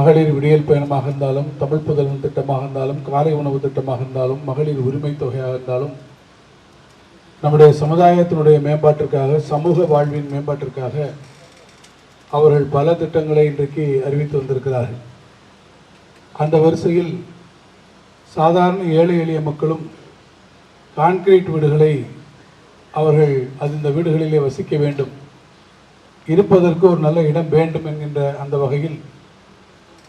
மகளிர் விடியல் பயணமாக இருந்தாலும் தமிழ் புதல்வன் திட்டமாக இருந்தாலும் காலை உணவு திட்டமாக இருந்தாலும் மகளிர் உரிமை தொகையாக இருந்தாலும் நம்முடைய சமுதாயத்தினுடைய மேம்பாட்டிற்காக சமூக வாழ்வின் மேம்பாட்டிற்காக அவர்கள் பல திட்டங்களை இன்றைக்கு அறிவித்து வந்திருக்கிறார்கள். அந்த வரிசையில் சாதாரண ஏழை எளிய மக்களும் கான்கிரீட் வீடுகளை அவர்கள் அது இந்த வீடுகளிலே வசிக்க வேண்டும். இருப்பதற்கு ஒரு நல்ல இடம் வேண்டும் என்கின்ற அந்த வகையில்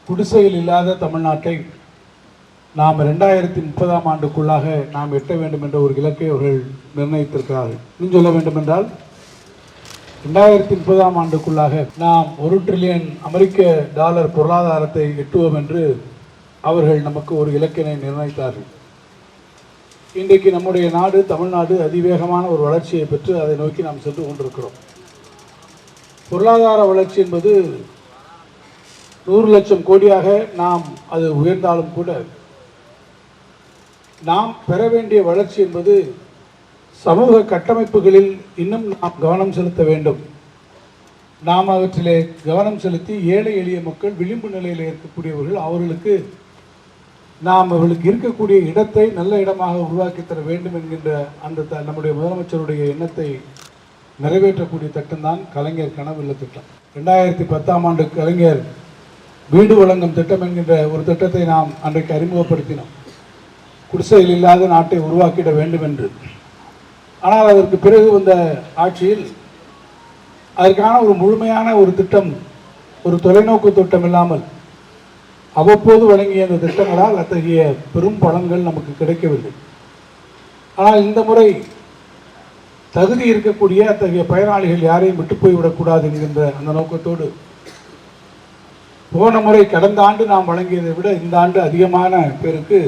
குடிசையில் இல்லாத தமிழ்நாட்டை நாம் ரெண்டாயிரத்தி முப்பதாம் ஆண்டுக்குள்ளாக நாம் எட்ட வேண்டும் என்ற ஒரு இலக்கை அவர்கள் நிர்ணயித்திருக்கிறார்கள். இன்னும் சொல்ல வேண்டுமென்றால் ரெண்டாயிரத்தி முப்பதாம் ஆண்டுக்குள்ளாக நாம் ஒரு ட்ரில்லியன் அமெரிக்க டாலர் பொருளாதாரத்தை எட்டுவோம் என்று அவர்கள் நமக்கு ஒரு இலக்கினை நிர்ணயித்தார்கள். இன்றைக்கு நம்முடைய நாடு தமிழ்நாடு அதிவேகமான ஒரு வளர்ச்சியை பெற்று அதை நோக்கி நாம் சென்று கொண்டிருக்கிறோம். பொருளாதார வளர்ச்சி என்பது நூறு லட்சம் கோடியாக நாம் அது உயர்ந்தாலும் கூட நாம் பெற வேண்டிய வளர்ச்சி என்பது சமூக கட்டமைப்புகளில் இன்னும் நாம் கவனம் செலுத்த வேண்டும். நாம் அவற்றிலே கவனம் செலுத்தி ஏழை எளிய மக்கள் விளிம்பு நிலையில் இருக்கக்கூடியவர்கள் அவர்களுக்கு நாம் அவர்களுக்கு இருக்கக்கூடிய இடத்தை நல்ல இடமாக உருவாக்கி தர வேண்டும் என்கின்ற அந்த த- நம்முடைய முதலமைச்சருடைய எண்ணத்தை நிறைவேற்றக்கூடிய திட்டம்தான் கலைஞர் கனவு இல்ல திட்டம். ரெண்டாயிரத்தி பத்தாம் ஆண்டு கலைஞர் வீடு வழங்கும் திட்டம் என்கின்ற ஒரு திட்டத்தை நாம் அன்றைக்கு அறிமுகப்படுத்தினோம். குடிசையில் இல்லாத நாட்டை உருவாக்கிட வேண்டும் என்று ஆனால் அதற்கு பிறகு வந்த ஆட்சியில் அதற்கான ஒரு முழுமையான ஒரு திட்டம் ஒரு தொலைநோக்கு திட்டம் இல்லாமல் அவ்வப்போது வழங்கிய அந்த திட்டங்களால் அத்தகைய பெரும் பலன்கள் நமக்கு கிடைக்கவில்லை. ஆனால் இந்த முறை தகுதி இருக்கக்கூடிய அத்தகைய பயனாளிகள் யாரையும் விட்டு போய்விடக்கூடாது என்கின்ற அந்த நோக்கத்தோடு போன முறை கடந்த ஆண்டு நாம் வழங்கியதை விட இந்த ஆண்டு அதிகமான பேருக்கு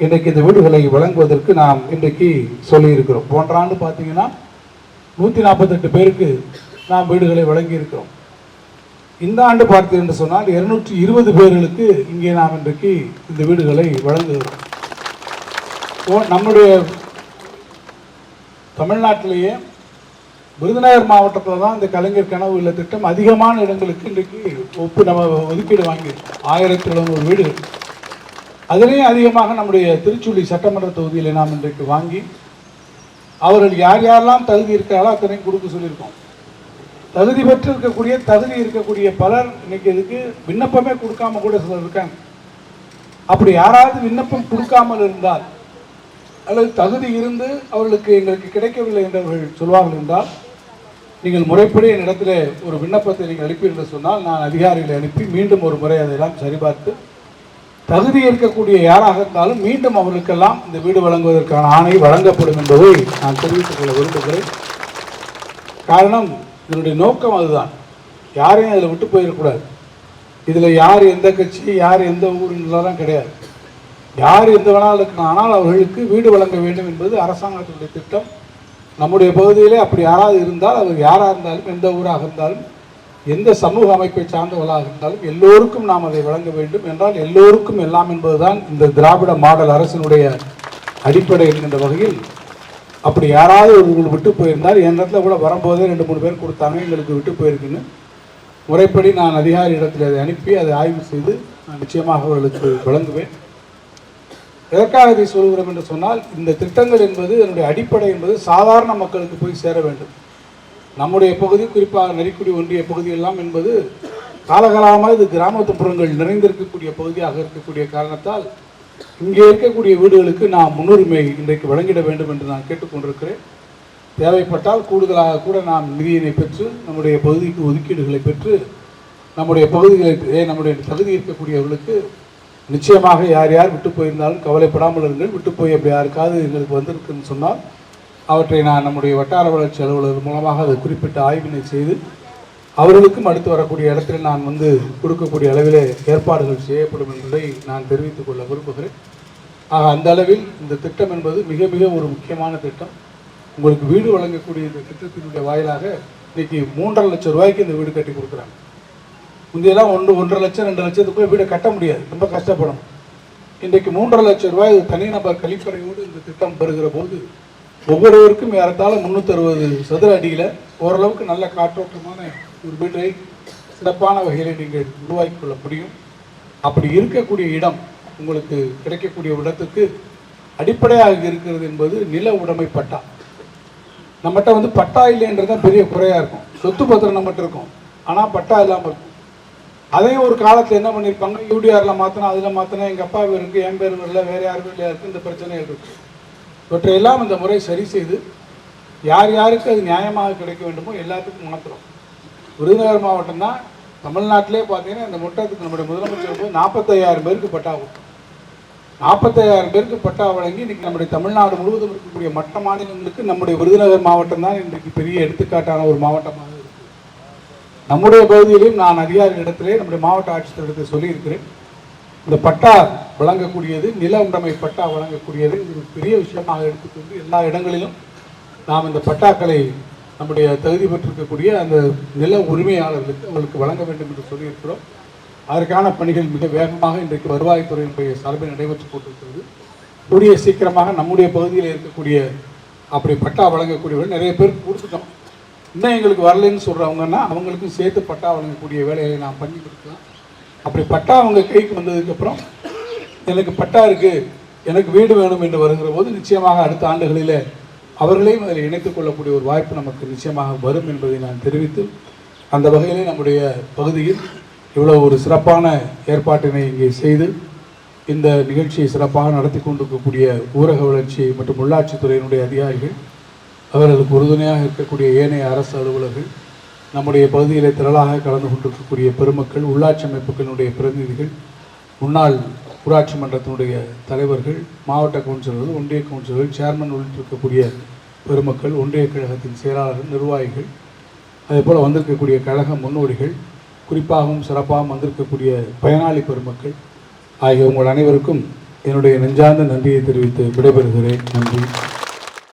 இன்றைக்கு இந்த வீடுகளை வழங்குவதற்கு நாம் இன்றைக்கு சொல்லியிருக்கிறோம். போன்ற ஆண்டு பார்த்தீங்கன்னா நூற்றி நாற்பத்தெட்டு பேருக்கு நாம் வீடுகளை வழங்கியிருக்கிறோம். இந்த ஆண்டு பார்த்தீர்கள் என்று சொன்னால் இருநூற்றி இருபது பேர்களுக்கு இங்கே நாம் இன்றைக்கு இந்த வீடுகளை வழங்குகிறோம். நம்முடைய தமிழ்நாட்டிலேயே விருதுநகர் மாவட்டத்தில் தான் இந்த கலைஞர் கனவு உள்ள திட்டம் அதிகமான இடங்களுக்கு இன்றைக்கு ஒப்பு நம்ம ஒதுக்கீடு வாங்கியிருக்கோம் ஆயிரத்தி எழுநூறு வீடு அதிலேயும் அதிகமாக நம்முடைய திருச்சுழி சட்டமன்ற தொகுதியில் நாம் இன்றைக்கு வாங்கி அவர்கள் யார் யாரெல்லாம் தகுதி இருக்கிறார்களோ அத்தனையும் கொடுக்க சொல்லியிருக்கோம். தகுதி பெற்று இருக்கக்கூடிய தகுதி இருக்கக்கூடிய பலர் இன்னைக்கு இதுக்கு விண்ணப்பமே கொடுக்காம கூட சிலர் இருக்காங்க. அப்படி யாராவது விண்ணப்பம் கொடுக்காமல் இருந்தால் அல்லது தகுதி இருந்து அவர்களுக்கு எங்களுக்கு கிடைக்கவில்லை என்றவர்கள் சொல்வார்கள் என்றால் நீங்கள் முறைப்படி என்னிடத்தில் ஒரு விண்ணப்பத்தை நீங்கள் அனுப்பி என்று சொன்னால் நான் அதிகாரிகளை அனுப்பி மீண்டும் ஒரு முறை அதையெல்லாம் சரிபார்த்து தகுதி இருக்கக்கூடிய யாராக இருந்தாலும் மீண்டும் அவர்களுக்கெல்லாம் இந்த வீடு வழங்குவதற்கான ஆணை வழங்கப்படும் என்பதை நான் தெரிவித்துக் கொள்ள விரும்புகிறேன். காரணம் இதனுடைய நோக்கம் அதுதான். யாரையும் அதில் விட்டு போயிடக்கூடாது. இதில் யார் எந்த கட்சி யார் எந்த ஊருன்றதெல்லாம் கிடையாது. யார் எந்த வேணாலும் இருக்கலாம். ஆனால் அவர்களுக்கு வீடு வழங்க வேண்டும் என்பது அரசாங்கத்தினுடைய திட்டம். நம்முடைய பகுதியிலே அப்படி யாராவது இருந்தால் அவர் யாராக இருந்தாலும் எந்த ஊராக இருந்தாலும் எந்த சமூக அமைப்பை சார்ந்தவர்களாக இருந்தாலும் எல்லோருக்கும் நாம் அதை வழங்க வேண்டும். என்றால் எல்லோருக்கும் எல்லாம் என்பதுதான் இந்த திராவிட மாடல் அரசினுடைய அடிப்படை என்கின்ற வகையில் அப்படி யாராவது ஒருவர்கள் விட்டு போயிருந்தால் என் இடத்துல கூட வரும்போதே ரெண்டு மூணு பேர் கொடுத்தாங்க எங்களுக்கு விட்டு போயிருக்குன்னு முறைப்படி நான் அதிகாரி இடத்தில் அதை அனுப்பி அதை ஆய்வு செய்து நான் நிச்சயமாக அவர்களுக்கு வழங்குவேன். எதற்காக இதை சொல்கிறோம் என்று சொன்னால் இந்த திட்டங்கள் என்பது என்னுடைய அடிப்படை என்பது சாதாரண மக்களுக்கு போய் சேர வேண்டும். நம்முடைய பகுதி குறிப்பாக நெறிக்குடி ஒன்றிய பகுதியெல்லாம் என்பது காலகாலமாக இது கிராமத்துப்புறங்கள் நிறைந்திருக்கக்கூடிய பகுதியாக இருக்கக்கூடிய காரணத்தால் இங்கே இருக்கக்கூடிய வீடுகளுக்கு நான் முன்னுரிமை இன்றைக்கு வழங்கிட வேண்டும் என்று நான் கேட்டுக்கொண்டிருக்கிறேன். தேவைப்பட்டால் கூடுதலாக கூட நாம் நிதியினை பெற்று நம்முடைய பகுதிக்கு ஒதுக்கீடுகளை பெற்று நம்முடைய பகுதிகளுக்கு நம்முடைய தகுதி இருக்கக்கூடியவர்களுக்கு நிச்சயமாக யார் யார் விட்டு போயிருந்தாலும் கவலைப்படாமல் இருங்கள். விட்டு போய் அப்படி யாருக்காவது எங்களுக்கு வந்திருக்குன்னு சொன்னால் அவற்றை நான் நம்முடைய வட்டார வளர்ச்சி அலுவலர் மூலமாக அதை குறிப்பிட்ட ஆய்வினை செய்து அவர்களுக்கும் அடுத்து வரக்கூடிய இடத்தில் நான் வந்து கொடுக்கக்கூடிய அளவிலே ஏற்பாடுகள் செய்யப்படும் என்பதை நான் தெரிவித்துக் கொள்ள விரும்புகிறேன். ஆக அந்த அளவில் இந்த திட்டம் என்பது மிக மிக ஒரு முக்கியமான திட்டம். உங்களுக்கு வீடு வழங்கக்கூடிய இந்த திட்டத்தினுடைய வாயிலாக இன்றைக்கி மூன்றரை லட்சம் ரூபாய்க்கு இந்த வீடு கட்டி கொடுக்குறாங்க. முந்தையெல்லாம் ஒன்று ஒன்றரை லட்சம் ரெண்டு லட்சத்துக்கு போய் வீடை கட்ட முடியாது. ரொம்ப கஷ்டப்படும். இன்றைக்கு மூன்றரை லட்சம் ரூபாய் தனிநபர் கழிப்பறையோடு இந்த திட்டம் பெறுகிற போது ஒவ்வொருவருக்கும் ஏறத்தாழ முந்நூற்றி அறுபது சதுர அடியில் ஓரளவுக்கு நல்ல காற்றோட்டமான ஒரு வீட்டை சிறப்பான வகையில் நீங்கள் உருவாக்கி கொள்ள முடியும். அப்படி இருக்கக்கூடிய இடம் உங்களுக்கு கிடைக்கக்கூடிய இடத்துக்கு அடிப்படையாக இருக்கிறது என்பது நில உடைமை பட்டா. நம்மகிட்ட வந்து பட்டா இல்லைன்றது தான் பெரிய குறையாக இருக்கும். சொத்து பத்திரம் நம்மகிட்ட இருக்கும். ஆனால் பட்டா இல்லாமல் இருக்கும் அதையும் ஒரு காலத்தில் என்ன பண்ணியிருப்பாங்க யூடிஆரில் மாற்றினா அதில் மாற்றினா எங்கள் அப்பா இருக்குது என் பேர் இல்லை வேறு யார் வீட்டில் இருக்குது இந்த பிரச்சனைகள் இருக்குது இவற்றையெல்லாம் இந்த முறை சரி செய்து யார் யாருக்கு அது நியாயமாக கிடைக்க வேண்டுமோ எல்லாத்துக்கும் மாற்றுறோம் விருதுநகர் மாவட்டம் தான் தமிழ்நாட்டிலே பார்த்தீங்கன்னா இந்த முட்டத்துக்கு நம்முடைய முதலமைச்சர் போய் நாற்பத்தையாயிரம் பேருக்கு பட்டா கொடுத்தோம். நாற்பத்தையாயிரம் பேருக்கு பட்டா வழங்கி இன்றைக்கி நம்முடைய தமிழ்நாடு முழுவதும் இருக்கக்கூடிய மற்ற மாநிலங்களுக்கு நம்முடைய விருதுநகர் மாவட்டம் தான் இன்றைக்கு பெரிய எடுத்துக்காட்டான ஒரு மாவட்டமாக நம்முடைய பகுதியிலும் நான் அதிகாரிகளிடத்திலே நம்முடைய மாவட்ட ஆட்சித்தலைவரத்தை சொல்லியிருக்கிறேன். இந்த பட்டா வழங்கக்கூடியது நில உடைமை பட்டா வழங்கக்கூடியது இது ஒரு பெரிய விஷயமாக எடுத்துக்கொண்டு எல்லா இடங்களிலும் நாம் இந்த பட்டாக்களை நம்முடைய தகுதி பெற்றிருக்கக்கூடிய அந்த நில உரிமையாளர்களுக்கு அவர்களுக்கு வழங்க வேண்டும் என்று சொல்லியிருக்கிறோம். அதற்கான பணிகள் மிக வேகமாக இன்றைக்கு வருவாய்த்துறையினுடைய சார்பில் நடைபெற்று கொண்டிருக்கிறது. கூடிய சீக்கிரமாக நம்முடைய பகுதியில் இருக்கக்கூடிய அப்படி பட்டா வழங்கக்கூடியவர்கள் நிறைய பேர் கொடுத்துட்டோம். இன்னும் எங்களுக்கு வரலைன்னு சொல்கிறவங்கன்னா அவங்களுக்கும் சேர்த்து பட்டா வழங்கக்கூடிய வேலையை நான் பண்ணி கொடுக்கலாம். அப்படி பட்டா அவங்க கைக்கு வந்ததுக்கப்புறம் எனக்கு பட்டா இருக்கு எனக்கு வீடு வேணும் என்று வருகிற போது நிச்சயமாக அடுத்த ஆண்டுகளில் அவர்களையும் அதில் இணைத்துக் கொள்ளக்கூடிய ஒரு வாய்ப்பு நமக்கு நிச்சயமாக வரும் என்பதை நான் தெரிவித்து அந்த வகையிலே நம்முடைய பகுதியில் இவ்வளோ ஒரு சிறப்பான ஏற்பாட்டினை இங்கே செய்து இந்த நிகழ்ச்சியை சிறப்பாக நடத்தி கொண்டிருக்கக்கூடிய ஊரக வளர்ச்சி மற்றும் உள்ளாட்சித்துறையினுடைய அதிகாரிகள் அவர்களுக்கு உறுதுணையாக இருக்கக்கூடிய ஏனைய அரசு அலுவலர்கள் நம்முடைய பகுதியில் திரளாக கலந்து கொண்டிருக்கக்கூடிய பெருமக்கள் உள்ளாட்சி அமைப்புகளினுடைய பிரதிநிதிகள் முன்னாள் ஊராட்சி மன்றத்தினுடைய தலைவர்கள் மாவட்ட கவுன்சிலர்கள் ஒன்றிய கவுன்சிலர்கள் சேர்மன் உள்ளிட்டிருக்கக்கூடிய பெருமக்கள் ஒன்றிய கழகத்தின் செயலாளர்கள் நிர்வாகிகள் அதேபோல் வந்திருக்கக்கூடிய கழக முன்னோடிகள் குறிப்பாகவும் சிறப்பாகவும் வந்திருக்கக்கூடிய பயனாளி பெருமக்கள் ஆகிய உங்கள் அனைவருக்கும் என்னுடைய நெஞ்சார்ந்த நன்றியை தெரிவித்து விடைபெறுகிறேன். நன்றி.